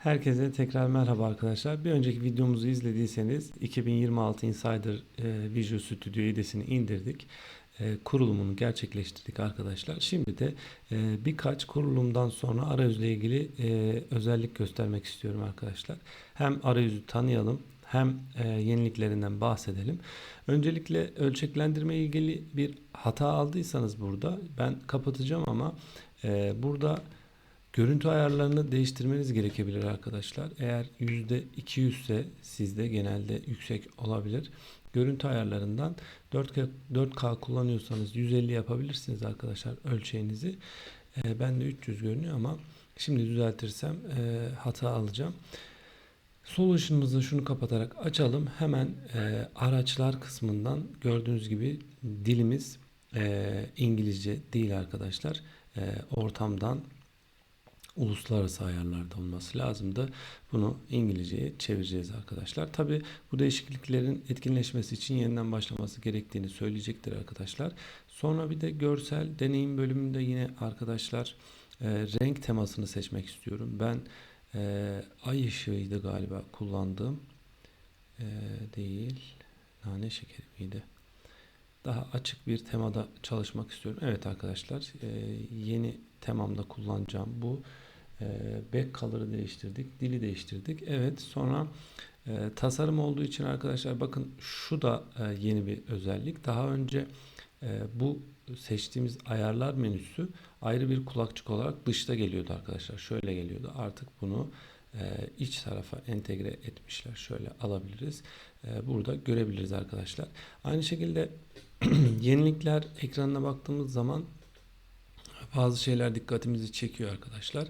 Herkese tekrar merhaba arkadaşlar. Bir önceki videomuzu izlediyseniz 2026 Insider e, Visual Studio IDE'sini indirdik. E, kurulumunu gerçekleştirdik arkadaşlar. Şimdi de e, birkaç kurulumdan sonra arayüzle ilgili özellik göstermek istiyorum arkadaşlar. Hem arayüzü tanıyalım hem yeniliklerinden bahsedelim. Öncelikle ölçeklendirme ilgili bir hata aldıysanız burada ben kapatacağım ama e, burada Görüntü ayarlarını değiştirmeniz gerekebilir arkadaşlar. Eğer %200 ise sizde genelde yüksek olabilir. Görüntü ayarlarından 4K, 4K kullanıyorsanız 150 yapabilirsiniz arkadaşlar ölçeğinizi. E, ben de 300 görünüyor ama şimdi düzeltirsem e, hata alacağım. Sol ışığımızı şunu kapatarak açalım. Hemen e, araçlar kısmından gördüğünüz gibi dilimiz e, İngilizce değil arkadaşlar. E, ortamdan uluslararası ayarlarda olması lazımdı. Bunu İngilizceye çevireceğiz arkadaşlar. Tabi bu değişikliklerin etkinleşmesi için yeniden başlaması gerektiğini söyleyecektir arkadaşlar. Sonra bir de görsel deneyim bölümünde yine arkadaşlar e, renk temasını seçmek istiyorum. Ben e, ay ışığıydı galiba kullandığım. E, değil. Nane şekeri miydi? Daha açık bir temada çalışmak istiyorum. Evet arkadaşlar e, yeni temamda kullanacağım bu. E, back color'ı değiştirdik. Dili değiştirdik. Evet sonra e, tasarım olduğu için arkadaşlar bakın şu da yeni bir özellik. Daha önce bu seçtiğimiz ayarlar menüsü ayrı bir kulakçık olarak dışta geliyordu arkadaşlar. Şöyle geliyordu. Artık bunu iç tarafa entegre etmişler. Şöyle alabiliriz. Burada görebiliriz arkadaşlar. Aynı şekilde yenilikler ekranına baktığımız zaman bazı şeyler dikkatimizi çekiyor arkadaşlar.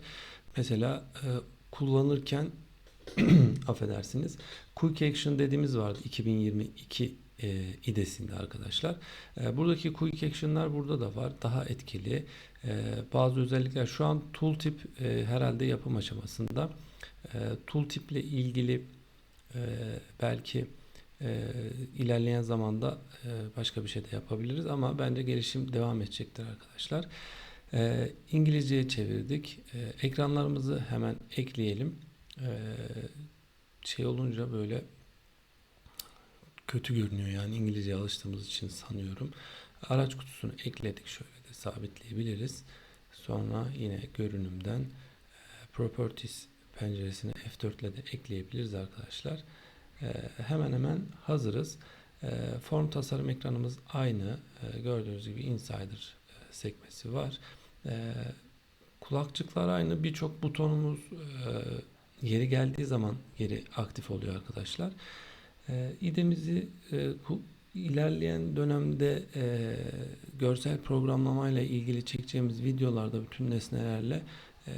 Mesela e, kullanırken affedersiniz Quick Action dediğimiz vardı 2022 e, idesinde arkadaşlar. E, buradaki Quick Action'lar burada da var. Daha etkili. E, bazı özellikler şu an tooltip e, herhalde yapım aşamasında. E, tooltip ile ilgili e, belki e, ilerleyen zamanda e, başka bir şey de yapabiliriz ama bence gelişim devam edecektir arkadaşlar. E, İngilizceye çevirdik. E, ekranlarımızı hemen ekleyelim. E, şey olunca böyle kötü görünüyor yani İngilizce alıştığımız için sanıyorum. Araç kutusunu ekledik şöyle de sabitleyebiliriz. Sonra yine görünümden e, Properties penceresine F4 ile de ekleyebiliriz arkadaşlar. E, hemen hemen hazırız. E, form tasarım ekranımız aynı. E, gördüğünüz gibi Insider e, sekmesi var. Kulakçıklar aynı. Birçok butonumuz e, yeri geldiği zaman geri aktif oluyor arkadaşlar. İDE'mizi e, ilerleyen dönemde e, görsel programlamayla ilgili çekeceğimiz videolarda bütün nesnelerle e,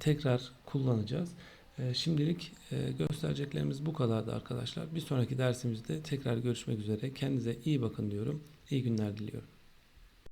tekrar kullanacağız. E, şimdilik e, göstereceklerimiz bu kadardı arkadaşlar. Bir sonraki dersimizde tekrar görüşmek üzere. Kendinize iyi bakın diyorum. İyi günler diliyorum.